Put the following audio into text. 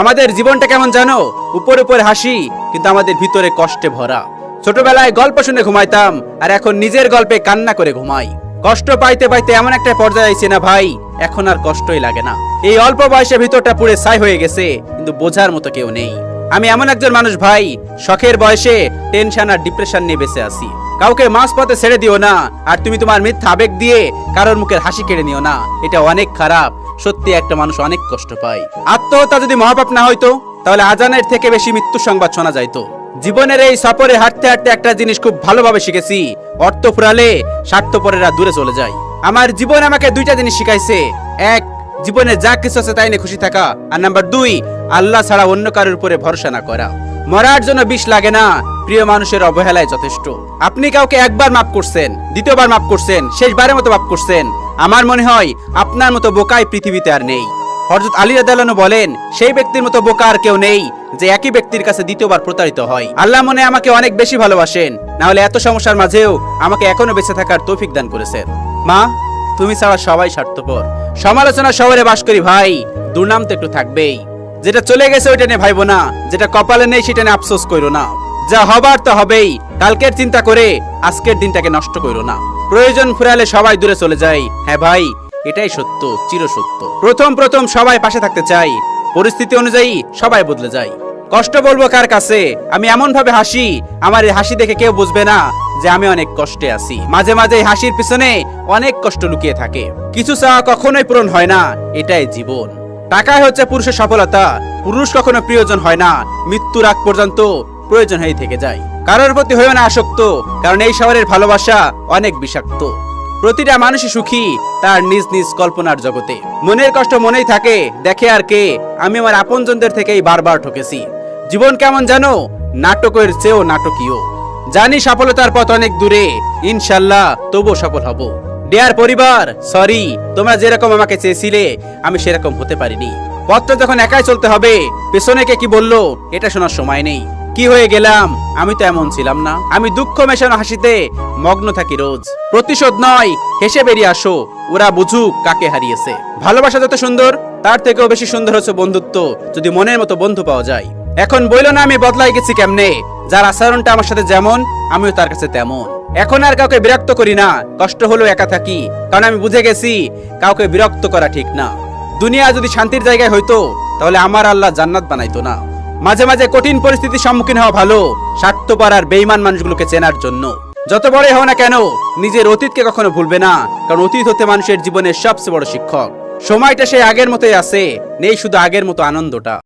আমাদের জীবনটা কেমন জানো? উপরে উপরে হাসি, কিন্তু আমাদের ভিতরে কষ্টে ভরা। ছোটবেলায় গল্প শুনে ঘুমাইতাম, আর এখন নিজের গল্পে কান্না করে ঘুমাই। কষ্ট পাইতে পাইতে এমন একটা পর্যায়ে আইছি না ভাই, এখন আর কষ্টই লাগে না। এই অল্প বয়সে ভিতরটা পুড়ে ছাই হয়ে গেছে, কিন্তু বোঝার মতো কেউ নেই। আমি এমন একজন মানুষ ভাই, শখের বয়সে টেনশন আর ডিপ্রেশন নিয়ে বেঁচে আছি। কাউকে মাঝ পথে ছেড়ে দিও না, আর তুমি তোমার মিথ্যা আবেগ দিয়ে কারোর মুখের হাসি কেড়ে নিও না। এটা অনেক খারাপ সত্যি একটা মানুষ অনেক কষ্ট পায়। আত্মহত্যা যদি মহাপাপ না হইতো, তাহলে আজানের থেকে বেশি মৃত্যু সংবাদ শোনা যাইতো। জীবনের এই সফরে হাঁটতে হাঁটতে একটা জিনিস খুব ভালোভাবে শিখেছি, অর্থ ফুরালে স্বার্থপরেরা দূরে চলে যায়। আমার জীবন আমাকে দুইটা জিনিস শিখাইছে। এক, জীবনে যা কিছু আছে তাই নিয়ে খুশি থাকা। আর নাম্বার দুই, আল্লাহ ছাড়া অন্য কারোর উপরে ভরসা না করা। মরার জন্য বিষ লাগে না। প্রিয় মানুষের অবহেলায় যথেষ্ট। আপনি কাউকে একবার মাফ করছেন, দ্বিতীয়বার মাফ করছেন, শেষবারের মতো মাফ করছেন। আমার মনে হয় আপনার মতো বোকাই পৃথিবীতে আর নেই। হরজত আলী রাদিয়াল্লাহু বলেন, সেই ব্যক্তির মতো বোকা আর কেউ নেই যে একই ব্যক্তির কাছে দ্বিতীয়বার প্রতারিত হয়। আল্লাহ মনে আমাকে অনেক বেশি ভালোবাসেন না হলে এত সমস্যার মাঝেও আমাকে এখনও বেঁচে থাকার তৌফিক দান করেছেন। মা, তুমি ছাড়া সবাই স্বার্থপর। সমালোচনা শহরে বাস করি ভাই, দুর্নাম তো একটু থাকবেই। যেটা চলে গেছে ওইটা নিয়ে ভাইবো না। যেটা কপালে নেই সেটা নিয়ে আফসোস করো না। যা হবার তো হবেই। কালকের চিন্তা করে আজকের দিনটাকে নষ্ট করো না। প্রয়োজন ফুরালে সবাই দূরে চলে যায় হ্যাঁ ভাই, এটাই সত্য চির সত্য প্রথম প্রথম সবাই পাশে থাকতে চাই। পরিস্থিতি অনুযায়ী সবাই বদলে যায় কষ্ট বলব কার কাছে? আমি এমন ভাবে হাসি, আমার এই হাসি দেখে কেউ বুঝবে না যে আমি অনেক কষ্টে আছি। মাঝে মাঝে হাসির পিছনে অনেক কষ্ট লুকিয়ে থাকে। কিছু চাওয়া কখনোই পূরণ হয় না। এটাই জীবন। টাকাই হচ্ছে পুরুষের সফলতা। পুরুষ কখনো প্রিয়জন হয় না। মৃত্যুর আগ পর্যন্ত প্রয়োজন হয়ে থেকে যায়। কারোর প্রতি হয়েও না আসক্ত, কারণ এই শহরের ভালোবাসা অনেক বিষাক্ত। প্রতিটা মানুষই সুখী তার নিজ নিজ কল্পনার জগতে। মনের কষ্ট মনেই থাকে, দেখে আর কে, আমি আমার আপনজনদের থেকেই বারবার ঠকেছি। জীবন কেমন জানো নাটকের চেয়েও নাটকীয়। জানি সফলতার পথ অনেক দূরে, ইনশাল্লাহ তবুও সফল হব। ডেয়ার পরিবার সরি তোমরা যেরকম আমাকে চেয়েছিলে, আমি সেরকম হতে পারিনি। পথটা যখন একাই চলতে হবে, পেছনে কে কি বলল, এটা শোনার সময় নেই। কি হয়ে গেলাম? আমি তো এমন ছিলাম না। আমি দুঃখ মেশানো হাসিতে মগ্ন থাকি রোজ। প্রতিশোধ নয়, হেসে বেরিয়ে আসো। ওরা বুঝুক কাকে হারিয়েছে। ভালোবাসা যত সুন্দর, তার থেকেও বেশি সুন্দর হচ্ছে বন্ধুত্ব, যদি মনের মতো বন্ধু পাওয়া যায়। এখন বইল না আমি বদলাই গেছি কেমনে? যার আচরণটা আমার সাথে যেমন, আমিও তার কাছে তেমন। এখন আর কাউকে বিরক্ত করি না। কষ্ট হলেও একা থাকি। কারণ আমি বুঝে গেছি, কাউকে বিরক্ত করা ঠিক না। দুনিয়া যদি শান্তির জায়গায় হইতো, তাহলে আমার আল্লাহ জান্নাত বানাইতো না। মাঝে মাঝে কঠিন পরিস্থিতির সম্মুখীন হওয়া ভালো, স্বার্থপর আর বেইমান মানুষগুলোকে চেনার জন্য। যত বড়ই হও না কেন, নিজের অতীতকে কখনো ভুলবে না। কারণ অতীত হতে মানুষের জীবনের সবচেয়ে বড় শিক্ষক। সময়টা সেই আগের মতোই আছে, নেই শুধু আগের মতো আনন্দটা।